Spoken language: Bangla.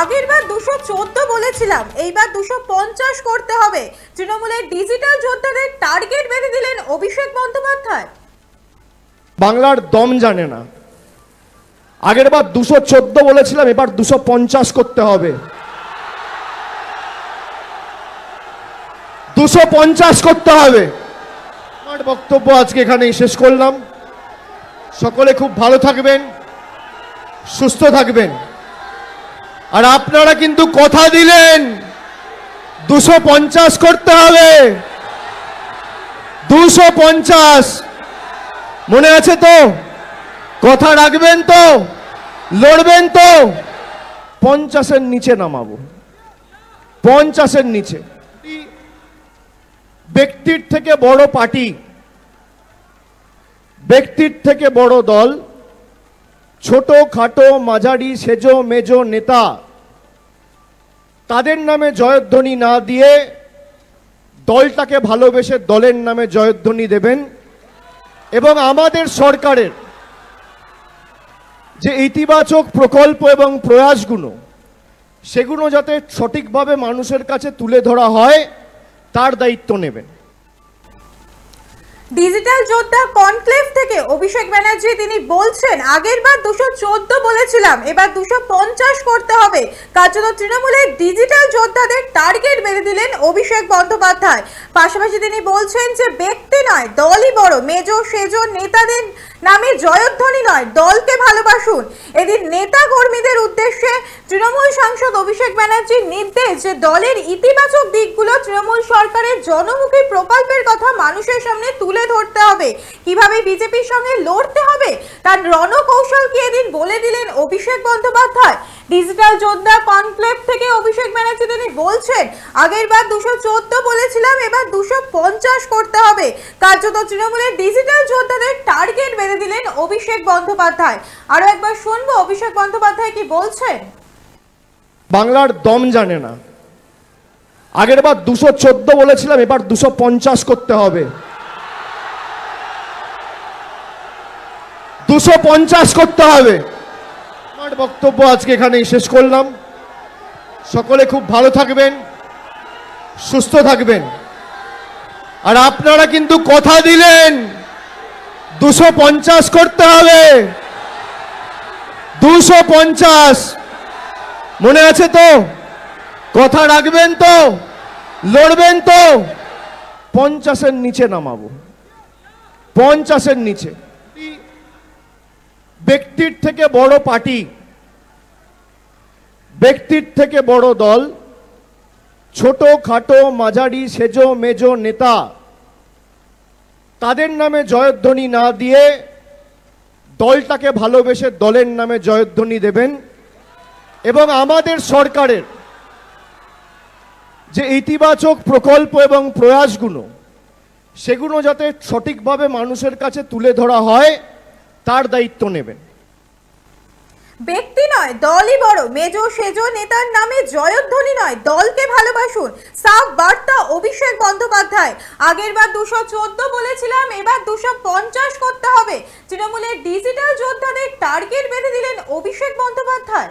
আগের বার দুশো চোদ্দ বলেছিলাম, এইবার দুশো পঞ্চাশ করতে হবে। তৃণমূলের ডিজিটাল যোদ্ধাদের টার্গেট বেঁধে দিলেন অভিষেক বন্দ্যোপাধ্যায়। বাংলার দম জানে না। আগের বার দুশো চোদ্দ বলেছিলাম, এবার দুশো পঞ্চাশ করতে হবে। দুশো পঞ্চাশ করতে হবে। আমার বক্তব্য আজকে এখানেই শেষ করলাম। সকলে খুব ভালো থাকবেন, সুস্থ থাকবেন। আর আপনারা কিন্তু কথা দিলেন। দুশো পঞ্চাশ করতে হবে। দুশো পঞ্চাশ। মনে আছে তো? কথা রাখবেন তো? লড়বেন তো? পঞ্চাশের নিচে নামাবো। পঞ্চাশের নিচে। ব্যক্তির থেকে বড় পার্টি। ব্যক্তির থেকে বড় দল। ছোট খাটো মাঝারি সেজো মেজো নেতা। তাদের নামে জয়ধ্বনি না দিয়ে দলটাকে ভালোবেসে দলের নামে জয়ধ্বনি দেবেন এবং আমাদের সরকারের যে ইতিবাচক প্রকল্প এবং প্রয়াসগুলো, সেগুলো যাতে সঠিকভাবে মানুষের কাছে তুলে ধরা হয়, তার দায়িত্ব নেবেন। ডিজিটাল যোদ্ধা কনক্লেভ থেকে অভিষেক ব্যানার্জি তিনি বলছেন, আগের বার দুশো বলেছিলাম, এবার দুশো পঞ্চাশ করতে হবে। কার্যত তৃণমূলের ডিজিটাল যোদ্ধাদের টার্গেট বেঁধে দিলেন অভিষেক বন্দ্যোপাধ্যায়। পাশাপাশি তিনি বলছেন যে, ব্যক্তি নয়, দলই বড়, মেজো সেজো নেতাদের নামে জয়ধ্বনি নয়, দলকে ভালোবাসুন। এদিন নেতা কর্মীদের উদ্দেশ্যে তৃণমূল সাংসদ অভিষেক ব্যানার্জির নির্দেশ যে দলের ইতিবাচক দিকগুলো তৃণমূল সরকারের জনমুখী প্রকল্পের কথা মানুষের সামনে তুলে ধরতে হবে। কীভাবে বিজেপির সঙ্গে লড়তে হবে? তার রণকৌশল কি এদিন বলে দিলেন অভিষেক বন্দ্যোপাধ্যায়? ডিজিটাল যোদ্ধা কনক্লেভ থেকে অভিষেক ব্যানার্জি তিনি বলছেন, আগের বার দুশো চোদ্দ বলেছিলাম, এবার দুশো পঞ্চাশ করতে হবে। কার্যত তৃণমূলের ডিজিটাল যোদ্ধাদের টার্গেট বেঁধে দিলেন অভিষেক বন্দ্যোপাধ্যায়। আরও একবার শুনব অভিষেক বন্দ্যোপাধ্যায় কি বলছেন? বাংলার দম জানে না। আগের বার দুশো চোদ্দ বলেছিলাম, এবার দুশো পঞ্চাশ করতে হবে। দুশো পঞ্চাশ করতে হবে। আমার বক্তব্য আজকে এখানেই শেষ করলাম। সকলে খুব ভালো থাকবেন, সুস্থ থাকবেন। আর আপনারা কিন্তু কথা দিলেন, দুশো পঞ্চাশ করতে হবে। দুশো পঞ্চাশ। মনে আছে তো? কথা রাখবেন তো? লড়বেন তো? পঞ্চাশের নিচে নামাবো। পঞ্চাশের নিচে। ব্যক্তির থেকে বড় পার্টি, ব্যক্তির থেকে বড় দল ছোট খাটো মাঝারি সেজো মেজো নেতা, তাদের নামে জয়ধ্বনি না দিয়ে দলটাকে ভালোবেসে দলের নামে জয়ধ্বনি দেবেন। এবং আমাদের সরকারের যে ইতিবাচক প্রকল্প এবং প্রয়াসগুলো, সেগুলো যাতে সঠিকভাবে মানুষের কাছে তুলে ধরা হয়, তার দায়িত্ব নেবেন। ব্যক্তি নয়, দলই বড়। মেজো সেজো নেতার নামে জয়ধ্বনি নয়। দলকে ভালোবাসুন। সাফ বার্তা, অভিষেক বন্দ্যোপাধ্যায়। আগের বার দুশো চোদ্দ বলেছিলাম, এবার দুশো পঞ্চাশ করতে হবে। তৃণমূলের ডিজিটাল যোদ্ধাদের টার্গেট বেঁধে দিলেন অভিষেক বন্দ্যোপাধ্যায়।